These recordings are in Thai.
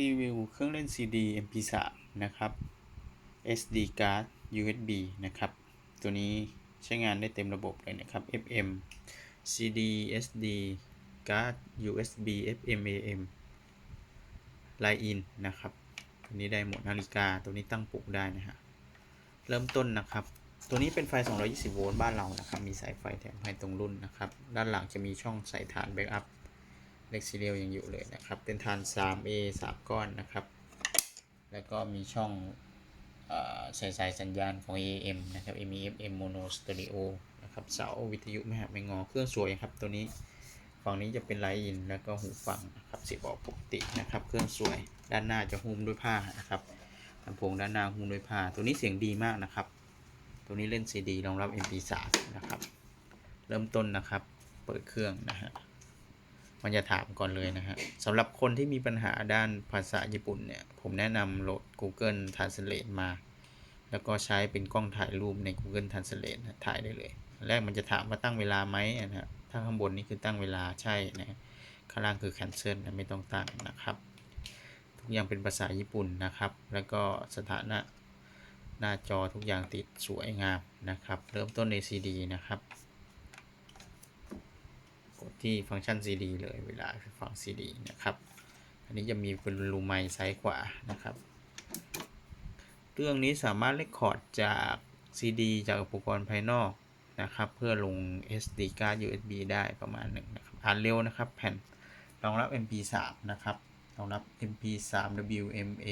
รีวิวเครื่องเล่น CD MP3 นะครับ SD card USB นะครับ ตัวนี้ใช้งานได้เต็มระบบเลยนะครับ FM CD SD card USB FM AM Line in นะครับ ตัวนี้ได้หมดนาฬิกา ตัวนี้ตั้งปลุกได้นะฮะ เริ่มต้นนะครับ ตัวนี้เป็นไฟ 220 โวลต์บ้านเรานะครับ มีสายไฟแถมให้ตรงรุ่นนะครับ ด้านหลังจะมีช่องใส่ฐานแบ็กอัพ เล็กซีเรียลยังอยู่เลยนะครับ เป็นฐาน 3A 3 ก้อนนะครับ แล้วก็มีช่องออใส่สายสัญญาณของ AM นะครับ MEFM Mono Stereo นะครับ เสาวิทยุไม่หักไม่งอ เครื่องสวยครับ ตัวนี้ ฝั่งนี้จะเป็นไลท์อิน แล้วก็หูฟังนะครับเสียบออกปกตินะครับ เครื่องสวย ด้านหน้าจะหุ้มด้วยผ้านะครับลำโพงด้านหน้าหุ้มด้วยผ้า ตัวนี้เสียงดีมากนะครับ ตัวนี้เล่น CD รองรับ MP3 นะครับ เริ่มต้นนะครับ เปิดเครื่องนะฮะ มันจะถามก่อนเลยนะฮะสำหรับคนที่มีปัญหาด้านภาษาญี่ปุ่นเนี่ย ผมแนะนำโหลด Google Translate มา แล้วก็ใช้เป็นกล้องถ่ายรูปใน Google Translate นะถ่ายได้เลย แรกมันจะถามว่าตั้งเวลาไหมนะฮะถ้าข้างบนนี่คือตั้งเวลาใช่นะข้างล่างคือ cancel นะไม่ต้องตั้งนะครับ ทุกอย่างเป็นภาษาญี่ปุ่นนะครับ แล้วก็สถานะหน้าจอทุกอย่างติดสวยงามนะครับ เริ่มต้นใน CD นะครับ ดที่ฟังก์ชัน CD เลยเวลาฟัง CD นะครับ อันนี้จะมีเป็นรูไมซ้ายขวานะครับ เรื่องนี้สามารถเลคคอร์ดจาก CD จากอุปกรณ์ภายนอกนะครับ เพื่อลง SD card USB ได้ประมาณหนึ่งนะครับอ่านเร็วนะครับ แผ่นรองรับ MP3 นะครับรองรับ MP3 WMA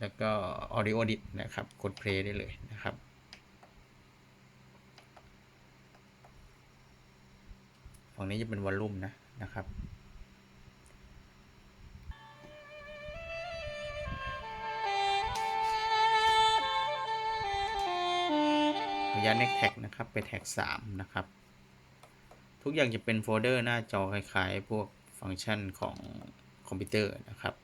แล้วก็ Audio Edit นะครับ กด play ได้เลยนะครับ ฝั่งนี้จะเป็นวอลลุ่มนะนะครับระยะ next tag นะครับไปแท็ก 3 นะครับ ทุกอย่างจะเป็นโฟลเดอร์หน้าจอคล้ายๆ พวกฟังก์ชันของคอมพิวเตอร์นะครับ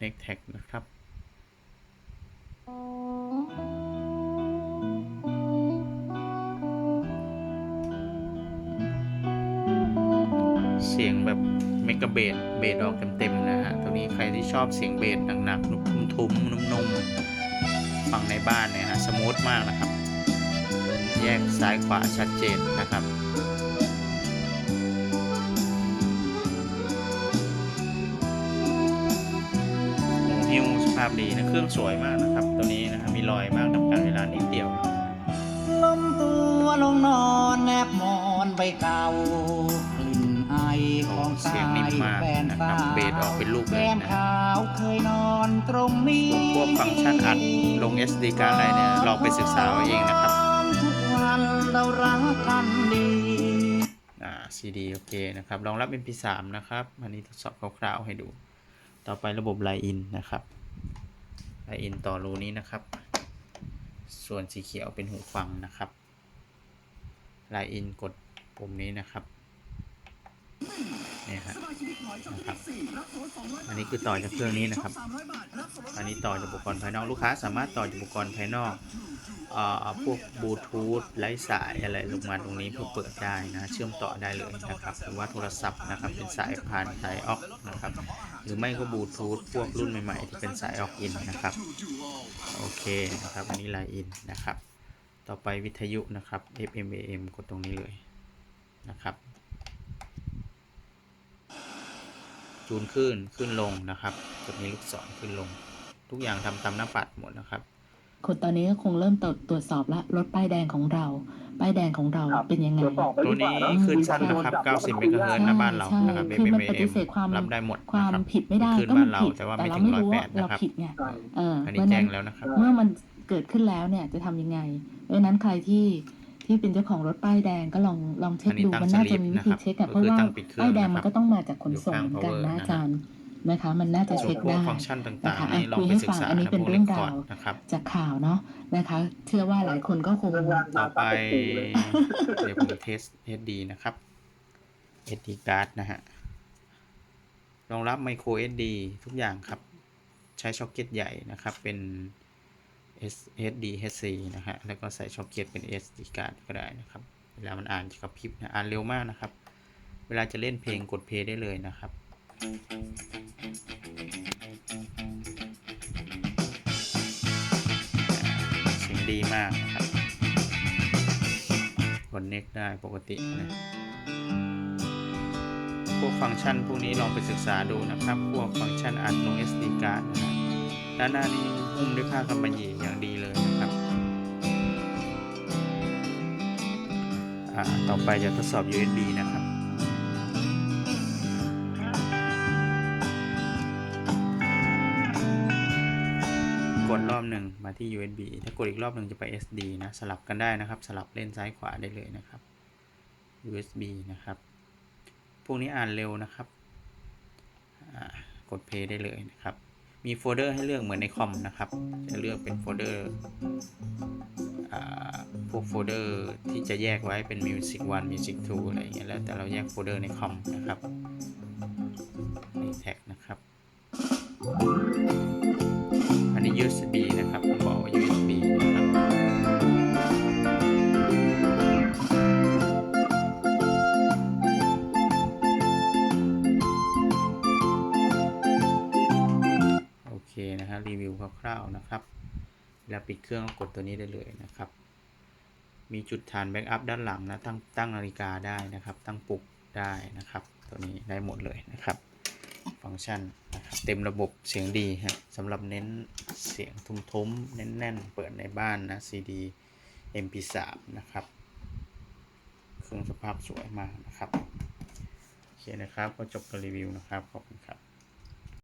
next tag นะครับ เมกะเบสเบสออกเต็มๆนะฮะ ตัวนี้ใครที่ชอบเสียงเบสหนักๆทุ้มๆนุ่มๆฟังในบ้านเนี่ยฮะ สมูทมากนะครับ แยกซ้ายขวาชัดเจนนะครับนิ้วสภาพดีนะ เครื่องสวยมากนะครับ ตัวนี้นะครับมีรอยมากทำการเวลานิดเดียวล้มตัวลงนอนแนบมอนใบเก่า กลิ่นไอของเสียงนิ่มมากแฟนนะครับสาวเบสออกเป็นลูกเลยนะแฟนขาวเคยนอนตรงนี้พวกฟังก์ชันอัดลง SD การ์ดอะไรเนี่ยลองไปศึกษาเอาเองนะครับทุกวันเรารักกันดีอ่า CD โอเคนะครับรองรับ MP3 นะครับ อันนี้ทดสอบคร่าวๆให้ดู ต่อไประบบ Line in นะครับ Line in ต่อรูนี้นะครับ ส่วนสีเขียวเป็นหูฟังนะครับ Line in กดปุ่มนี้นะครับเนี่ยครับนะครับอันนี้คือต่อจากเครื่องนี้นะครับ อันนี้ต่อจากอุปกรณ์ภายนอกลูกค้า สามารถต่อจากอุปกรณ์ภายนอกเอ่อพวกบลูทูธไร้สายอะไรลงมาตรงนี้เพื่อเปิดได้นะเชื่อมต่อได้เลยนะครับหรือว่าโทรศัพท์นะครับเป็นสายผ่านสายออกนะครับ หรือไม่ก็บลูทูธพวกรุ่นใหม่ๆ ที่เป็นสายออกอินนะครับโอเคนะครับอันนี้ไลน์อินนะครับ ต่อไปวิทยุนะครับ FM AM กดตรงนี้เลยนะครับ จูนขึ้นขึ้นลงนะครับจะมีลูกศรขึ้นลง ทุกอย่างทำตามหน้าปัดหมดนะครับคนตอนนี้ก็คงเริ่มตรวจตรวจสอบละรถป้ายแดงของเรา ป้ายแดงของเราครับเป็นยังไงตรวจสอบไปตัวดีกว่านี้เนอะขึ้นสั้นนะครับ 90เมกะเฮิรตซ์นะบ้านเราใช่นะครับ คือมัน FM ปฏิเสธความรับได้หมดควานะมครับผิดไม่ได้ขึ้นก็มันบ้านเราผิดแต่ว่าแต่ไม่เราถึงไม่รู้ว่า108เรานะครับผิดไงเอออันเพนี้ราะฉะแจ้นั้งนแล้วนะครับเมื่อมันเกิดขึ้นแล้วเนี่ยจะทำยังไงเพราะฉะนั้นใครที่ ที่เป็นเจ้าของรถป้ายแดงก็ลองลองเช็คอันนี้ดูตั้งมันน่าจะมีวิธีสลิปนะครับเช็คอะก็เพราะคือว่าตั้งปิดเครื่องป้ายแดงนะครับมันก็ต้องมาจากขนส่งอยู่เหมืข้างอนกัน power นะนะอาจารย์นะคะมันน่าจะส่วเช็นคพวกได้ฟังก์ชันต่างนะคะๆนี่ลองคุยไปให้ศึฟักงษาอันนี้นะเป็นพวกเรื่เรองคคราอร์วดนะครับจากข่าวเนาะนะคะ เชื่อว่าหลายคนก็คงต่อไปเดี๋ยวผมเทส SD นะครับ SD card นะฮะรองรับ micro SD ทุกอย่างครับ ใช้ช็อคเก็ตใหญ่นะครับ เป็น SD HC นะฮะ แล้วก็ใส่ช็อคเก็ตเป็น SD card ก็ได้นะครับ เวลามันอ่านจะกระพริบนะ อ่านเร็วมากนะครับ เวลาจะเล่นเพลงกดเพลย์ได้เลยนะครับ เสียงดีมากนะครับกดเน็กได้ปกตินะ พวกฟังก์ชันพวกนี้ลองไปศึกษาดูนะครับ พวกฟังก์ชันอัดลง SD card นะฮะ ด้านหน้านี้หุ้มด้วยผ้ากำมะหยี่อย่างดีเลยนะครับอ่าต่อไปจะทดสอบ USB นะครับกดรอบหนึ่งมาที่ USB ถ้ากดอีกรอบหนึ่งจะไป SD นะสลับกันได้นะครับ สลับเล่นซ้ายขวาได้เลยนะครับ USB นะครับ พวกนี้อ่านเร็วนะครับอ่ากด play ได้เลยนะครับ มีโฟลเดอร์ให้เลือกเหมือนในคอมนะครับ จะเลือกเป็นโฟลเดอร์พวกโฟลเดอร์ที่จะแยกไว้เป็น Music 1 Music 2 อะไรอย่างเงี้ยแล้วแต่เราแยกโฟลเดอร์ในคอมนะครับในแท็กนะครับ ร่าวๆนะครับเวลาปิดเครื่องก็กดตัวนี้ได้เลยนะครับ มีจุดฐานแบ็กอัพด้านหลังนะตั้งตั้งนาฬิกาได้นะครับ ตั้งปลุกได้นะครับ ตัวนี้ได้หมดเลยนะครับ ฟังก์ชันนะครับเต็มระบบเสียงดีฮะสำหรับเน้นเสียงทุ้มๆแน่นๆ เปิดในบ้านนะ CD MP3 นะครับ เครื่องสภาพสวยมากนะครับ โอเคนะครับ ก็จบการรีวิวนะครับ ขอบคุณครับ